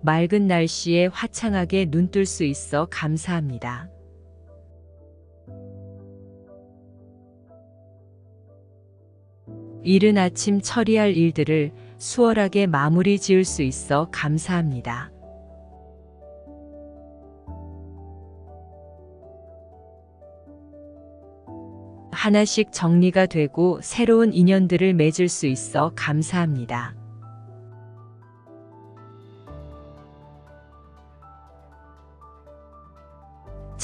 맑은 날씨에 화창하게 눈뜰 수 있어 감사합니다. 이른 아침 처리할 일들을 수월하게 마무리 지을 수 있어 감사합니다. 하나씩 정리가 되고 새로운 인연들을 맺을 수 있어 감사합니다.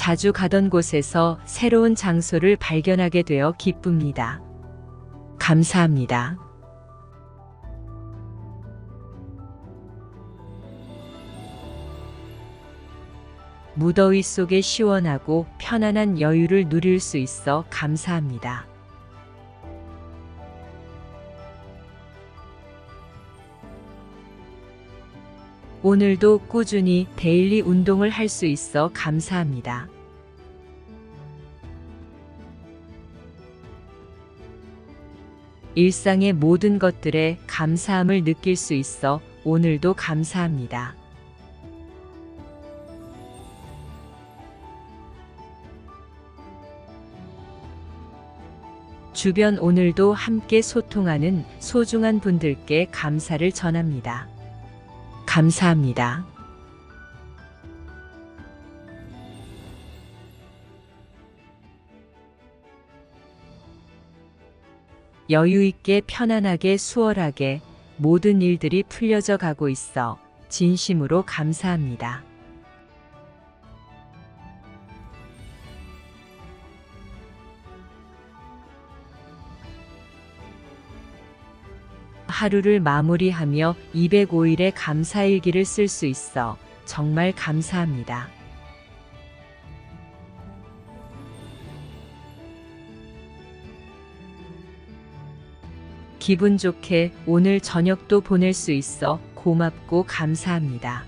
자주 가던 곳에서 새로운 장소를 발견하게 되어 기쁩니다. 감사합니다. 무더위 속에 시원하고 편안한 여유를 누릴 수 있어 감사합니다. 오늘도 꾸준히 데일리 운동을 할 수 있어 감사합니다. 일상의 모든 것들에 감사함을 느낄 수 있어 오늘도 감사합니다. 주변 오늘도 함께 소통하는 소중한 분들께 감사를 전합니다. 감사합니다. 여유 있게 편안하게 수월하게 모든 일들이 풀려져 가고 있어 진심으로 감사합니다. 하루를 마무리하며 205일의 감사일기를 쓸 수 있어 정말 감사합니다. 기분 좋게 오늘 저녁도 보낼 수 있어 고맙고 감사합니다.